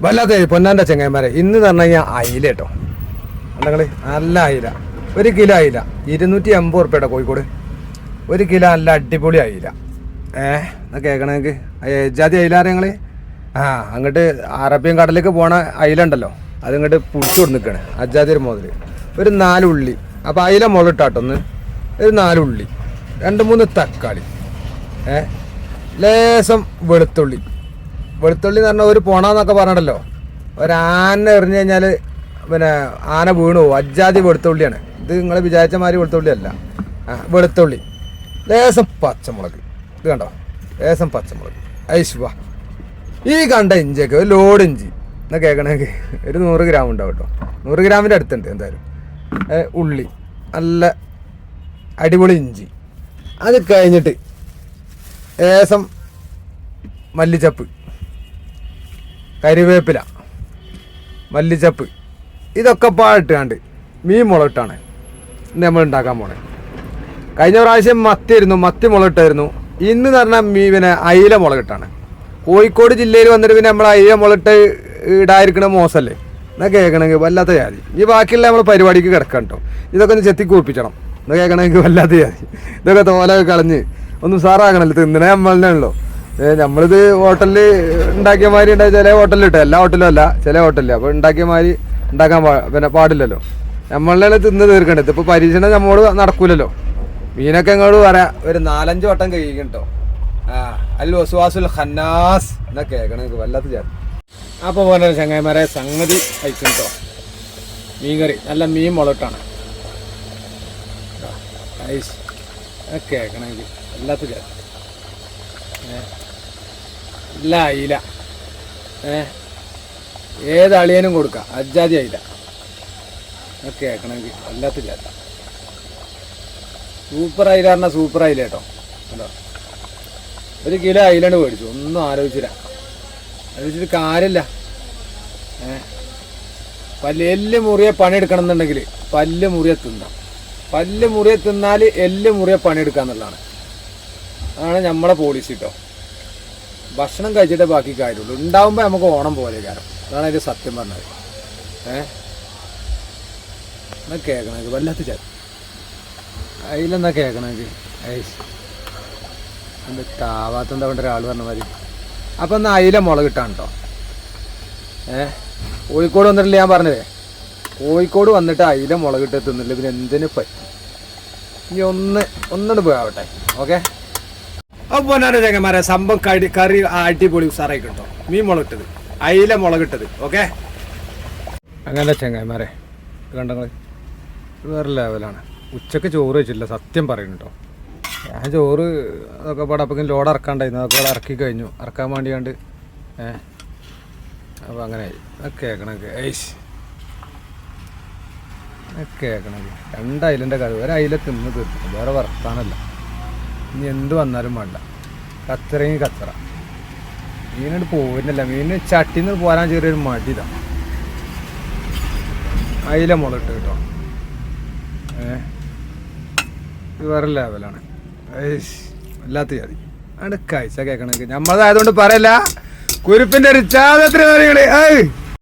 വല്ലാത്ത പൊന്നാന്റെ ചെങ്ങന്മാരെ ഇന്ന് പറഞ്ഞു കഴിഞ്ഞാൽ അയില കേട്ടോ. നിങ്ങൾ നല്ല അയില. ഒരു കിലോ അയില. ഇരുന്നൂറ്റി എൺപത് ഉറുപ്പ്യട്ടോ കോഴിക്കോട്. ഒരു കിലോ നല്ല അടിപൊളി അയില. ഏ? എന്നാ കേൾക്കണമെങ്കിൽ ജാതി അയിലാറ് ഞങ്ങൾ ആ അങ്ങോട്ട് അറബ്യൻ കടലിലേക്ക് പോണ അയില ഉണ്ടല്ലോ. അതിങ്ങോട്ട് ഇങ്ങോട്ട് പിടിച്ചു കൊണ്ട് നിൽക്കണേ അജാതി ഒരു മുതൽ ഒരു നാലുള്ളി അപ്പോൾ അയില മുളട്ടാട്ടൊന്ന് ഒരു നാലുള്ളി രണ്ട് മൂന്ന് തക്കാളി. ഏ? ലേശം വെളുത്തുള്ളി. വെളുത്തുള്ളി എന്ന് പറഞ്ഞാൽ ഒരു പോണാന്നൊക്കെ പറഞ്ഞിട്ടല്ലോ. ഒരാന എറിഞ്ഞു കഴിഞ്ഞാൽ പിന്നെ ആന വീണു പോകും അജാതി വെളുത്തുള്ളിയാണ്. ഇത് നിങ്ങൾ വിചാരിച്ച മാതിരി വെളുത്തുള്ളി അല്ല ആ വെളുത്തുള്ളി. ലേശം പച്ചമുളക്. ഇത് കണ്ടോ? ലേശം പച്ചമുളക്. ഐശ്വ ഈ കണ്ട ഇഞ്ചിയൊക്കെ ഒരു ലോഡ് ഇഞ്ചി. എന്നാ കേൾക്കണമെങ്കിൽ ഒരു നൂറ് ഗ്രാം ഉണ്ടാവും കേട്ടോ. നൂറ് ഗ്രാമിന്റെ അടുത്തുണ്ട് എന്തായാലും. ഉള്ളി. നല്ല അടിപൊളി ഇഞ്ചി. അത് കഴിഞ്ഞിട്ട് ഏസം മല്ലിച്ചപ്പ്. കരിവേപ്പില മല്ലിച്ചപ്പ് ഇതൊക്കെ പാടിട്ടാണ്ട് മീൻ മുളകിട്ടാണ് നമ്മൾ ഉണ്ടാക്കാൻ പോണേ. കഴിഞ്ഞ പ്രാവശ്യം മത്തിയായിരുന്നു മത്തി മുളകിട്ടായിരുന്നു. ഇന്ന് എന്ന് പറഞ്ഞാൽ മീ പിന്നെ അയില മുളകിട്ടാണ്. കോഴിക്കോട് ജില്ലയിൽ വന്നിട്ട് പിന്നെ നമ്മൾ അയില മുളകിട്ട് ഇടായിരിക്കണ മോശമല്ലേ എന്നാ കേൾക്കണമെങ്കിൽ വല്ലാത്ത ജാതി. ഈ ബാക്കിയുള്ള നമ്മൾ പരിപാടിക്ക് കിടക്കാം കേട്ടോ. ഇതൊക്കെ ഒന്ന് ചെത്തി കൂർപ്പിച്ചണം എന്നാൽ കേൾക്കണമെങ്കിൽ വല്ലാത്ത ജാതി. ഇതൊക്കെ തോലൊക്കെ കളഞ്ഞ് ഒന്നും സാറാകണല്ലോ തിന്നണേ നമ്മളാണല്ലോ ഏ നമ്മളിത് ഹോട്ടലിൽ ഉണ്ടാക്കിയ മാതിരി ചില ഹോട്ടലിൽ ഇട്ടോ? എല്ലാ ഹോട്ടലും അല്ല ചില ഹോട്ടലിൽ അപ്പോൾ ഉണ്ടാക്കിയ മാതിരി ഉണ്ടാക്കാൻ പിന്നെ പാടില്ലല്ലോ. നമ്മളെ തിന്ന് തീർക്കണ്ടേ? ഇതിപ്പോൾ പരീക്ഷണം നമ്മോട് നടക്കൂലല്ലോ. മീനൊക്കെ ഇങ്ങോട്ട് പറയാം ഒരു നാലഞ്ച് വട്ടം കഴിക്കും കേട്ടോ ആ അൽ എന്നാ കേൾക്കണം വല്ലാത്ത ചേർത്ത് അപ്പോൾ പോലെ ചങ്ങായിമാരെ സംഗതി കഴിക്കും മീൻ കറി നല്ല മീൻ മുളട്ടാണ് കേൾക്കണമെങ്കിൽ വല്ലാത്ത ചേർത്ത് ഇല്ല അയില ഏ? ഏത് അളിയനും കൊടുക്കാം. അജാതി അയില ഒക്കെ കേൾക്കണമെങ്കിൽ അല്ലാത്ത ചേട്ട സൂപ്പർ അയില പറഞ്ഞാൽ സൂപ്പർ അയില കേട്ടോ. കേട്ടോ ഒരു കിലോ അയിലാണ് മേടിച്ചു ഒന്നും ആലോചിച്ചില്ല. ആലോചിച്ചിട്ട് കാര്യമില്ല. ഏ? പല്ല് എല്ല് മുറിയെ പണിയെടുക്കണം എന്നുണ്ടെങ്കിൽ പല്ല് മുറിയെ തിന്നാം. പല്ല് മുറിയെ തിന്നാൽ എല്ല് മുറിയെ പണിയെടുക്കുക എന്നുള്ളതാണ് അതാണ് നമ്മളെ പോളിസി കേട്ടോ ഭക്ഷണം കഴിച്ചിട്ടേ ബാക്കി കാര്യമുള്ളൂ. ഉണ്ടാവുമ്പോൾ നമുക്ക് ഓണം പോലെ കാരണം അതാണ് അതിന്റെ സത്യം പറഞ്ഞത്. ഏ? എന്നാ കേൾക്കണമെങ്കിൽ വല്ലാത്ത ചാ അതിലെന്നാ കേൾക്കണമെങ്കിൽ ഐസ്. താവാത്ത താവാത്തെന്താ ഒരാൾ പറഞ്ഞ മാതിരി. അപ്പം എന്നാൽ അതിലെ മുളക് കിട്ടാൻ കേട്ടോ ഏ? കോഴിക്കോട് വന്നിട്ടില്ല ഞാൻ പറഞ്ഞതേ? കോഴിക്കോട് വന്നിട്ട് അയില മുളകിട്ട് തിന്നില്ല. പിന്നെ എന്തിനു പറ്റും ഇനി ഒന്ന് ഒന്നിട്ട് പോയാവട്ടെ ഓക്കെ? അപ്പോൾ പൊന്നാരെ ചങ്ങന്മാരെ സംഭവം കടി കറി അടിപൊളി ഉസാറായി കിട്ടോ. മീൻ മുളകിട്ടത്. അയില മുളകിട്ടത്. ഓക്കെ? അങ്ങനെ ചങ്ങന്മാരെ കണ്ടങ്ങൾ. വേറെ ലെവലാണ്. ഉച്ചയ്ക്ക് ചോറ് വെച്ചില്ല സത്യം പറയുന്നുട്ടോ ഞാൻ ചോറ് അതൊക്കെ പാടെ അപ്പം ലോഡ് ഇറക്കാണ്ടായിരുന്നു അതൊക്കെ അവിടെ ഇറക്കി കഴിഞ്ഞു. ഇറക്കാൻ വേണ്ടിയാണ്ട് ഏ അപ്പോൾ അങ്ങനെ കേൾക്കണൊക്കെ ഐസ് കേൾക്കണത് രണ്ട് അയിലന്റെ കറി. ഒരു അയില തിന്ന് തീർക്കും വേറെ വർത്താനല്ല. ഇനി എന്ത് വന്നാലും വേണ്ട. കച്ചറയെങ്കിൽ കച്ചറ മീനോട് പോരുന്നില്ല. മീന് ചട്ടിന്ന് പോരാൻ ചെറിയൊരു മടിതാണ് അയില മുളകിട്ട് കേട്ടോ. ഏ? ഇത് വേറെ ലെവലാണ് വല്ലാത്ത ജാതി. അവിടെ കാഴ്ച കേൾക്കണമെങ്കിൽ നമ്മളതായതുകൊണ്ട് പറയല്ല. കുരുപ്പിന്റെ ഒരു ചാതത്തിന് ഏയ്!